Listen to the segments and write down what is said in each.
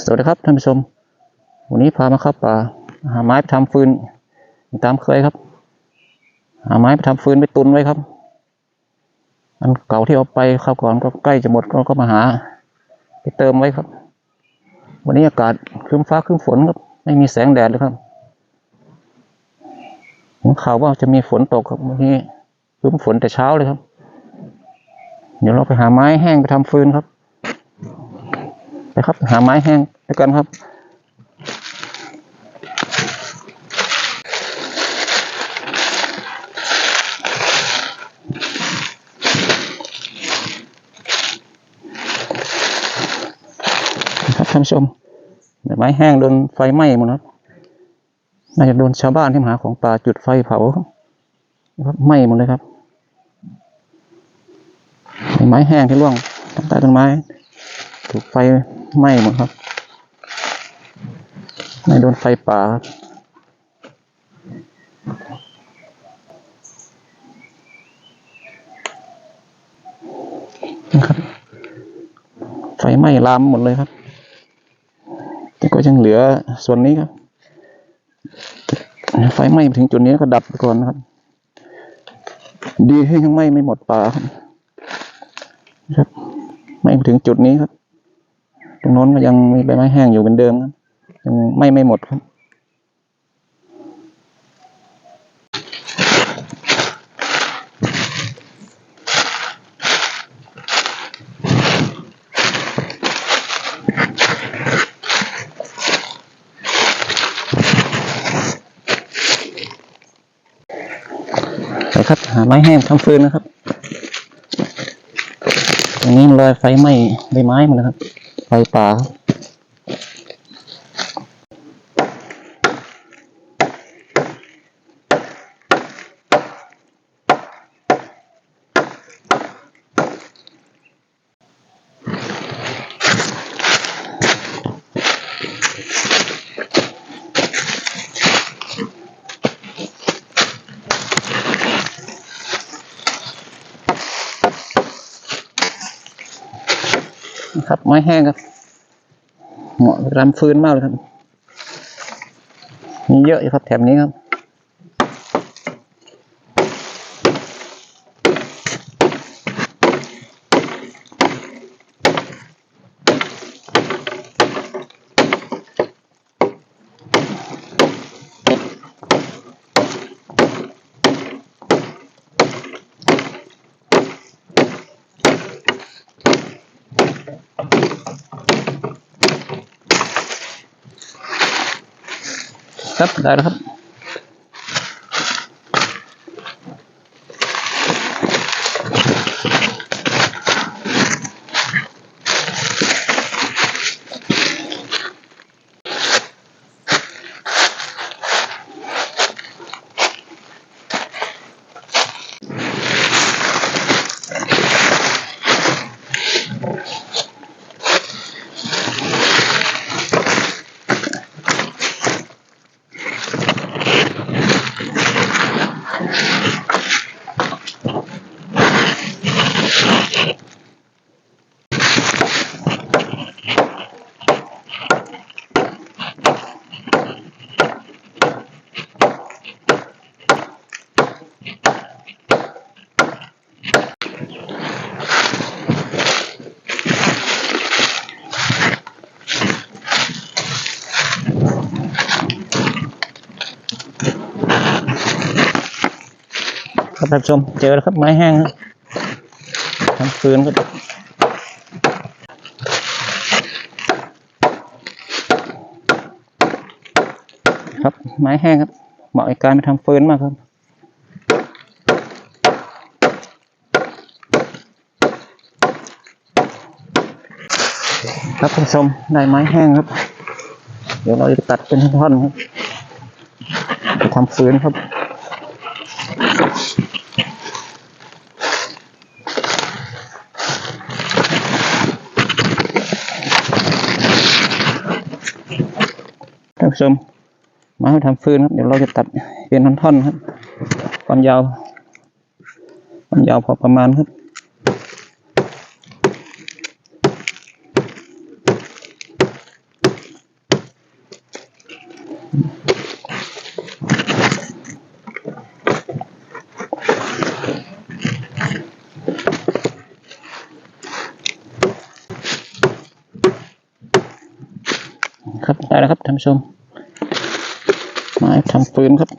สวัสดีครับท่านผู้ชม วันนี้พามาเข้าป่าหาไม้ไปทำฟืนตามเคยครับ หาไม้ไปทำฟืนไปตุนไว้ครับ อันเก่าที่เอาไปเข้าวก่อนก็ใกล้จะหมดก็ก็มาหา ไปเติมไว้ครับ วันนี้อากาศครึ้มฟ้าครึ้มฝนครับ ไม่มีแสงแดดเลยครับผมข่าวว่าจะมีฝนตกครับวันนี้ครึ้มฝนแต่เช้าเลยครับ เดี๋ยวเราไปหาไม้แห้งไปทำฟืนครับ ไปครับ หาไม้แห้งด้วยกันครับ ครับท่านผู้ชมไม้แห้งโดนไฟไหม้หมดครับน่าจะโดนชาวบ้านที่หาของป่าจุดไฟเผาครับไหม้หมดเลยครับไม้แห้งที่ร่วงทางใต้ต้นไม้ ถูกไฟไหม้หมดครับไม่โดนไฟป่าครับนะครับ ไฟไหม้ลามหมดเลยครับ แต่ก็ยังเหลือส่วนนี้ครับ ไฟไหม้ถึงจุดนี้ก็ดับไปก่อนนะครับ ดีที่ยังไหม้ไม่หมดป่าครับ ครับ ไม้มาถึงจุดนี้ครับ ตรงโน้นก็ยังมีใบไม้แห้งอยู่เหมือนเดิมครับยังไม้ไม่หมดครับไปครับหาไม้แห้งทำฟืนนะครับตรงนี้รอยไฟไหม้ใบไม้หมดแล้วครับ ไฟป่า ครับนะครับ ไม้แห้งครับ เหมาะกับรำฟืนมากเลยครับ มีเยอะอยู่ครับแถบนี้ครับ ครับได้แล้วครับ ครับท่านผู้ชมเจอแล้วครับไม้แห้งทำฟืนก็ครับไม้แห้งครับเหมาะในการไปทำฟืนมากครับครับท่านผู้ชมได้ไม้แห้งครับ เดี๋ยวเราจะตัดเป็นท่อนๆครับไปทำฟืนครับ ผู้ชมมาทำฟืนครับเดี๋ยวเราจะตัดเป็นท่อนๆครับความยาวความยาวพอประมาณครับครับได้แล้วครับท่านผู้ชม ไม้ทำฟืนครับ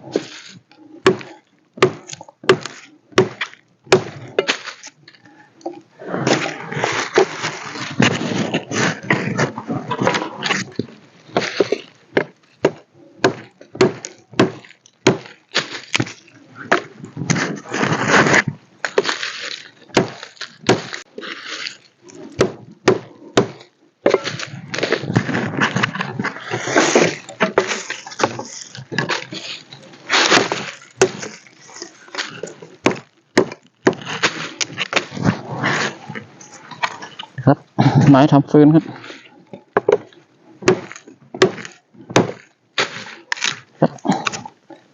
ครับ ไม้ทำฟืนครับครับ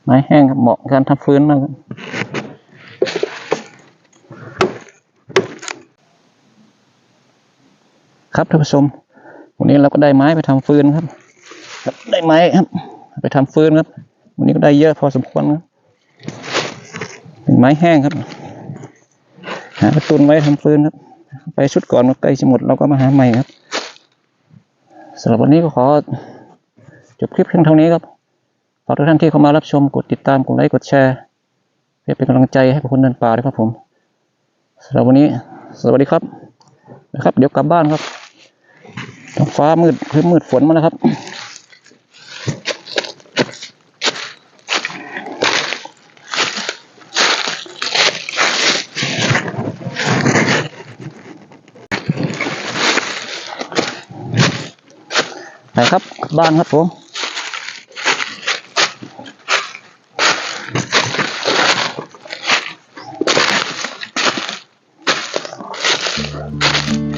ไม้แห้งครับเหมาะกับการทำฟืนมากครับครับท่านผู้ชม วันนี้เราก็ได้ไม้ไปทำฟืนครับ ได้ไม้ครับ ไปทำฟืนครับ วันนี้ก็ได้เยอะพอสมควรครับ เป็นไม้แห้งครับ หาไปตุนไว้ทำฟืนครับ ไปชุดก่อนใกล้จะหมดเราก็มาหาใหม่ครับสำหรับวันนี้ก็ขอจบคลิปเพียงเท่านี้ครับฝากทุกท่านที่เข้ามารับชมกดติดตามกดไลค์กดแชร์เพื่อเป็นกำลังใจให้กับคนเดินป่าด้วยครับผมสำหรับวันนี้ สวัสดีครับนะครับ เดี๋ยวกลับบ้านครับท้องฟ้ามืดคือมืดฝนมาแล้วครับ นะครับ บ้านครับผมうん。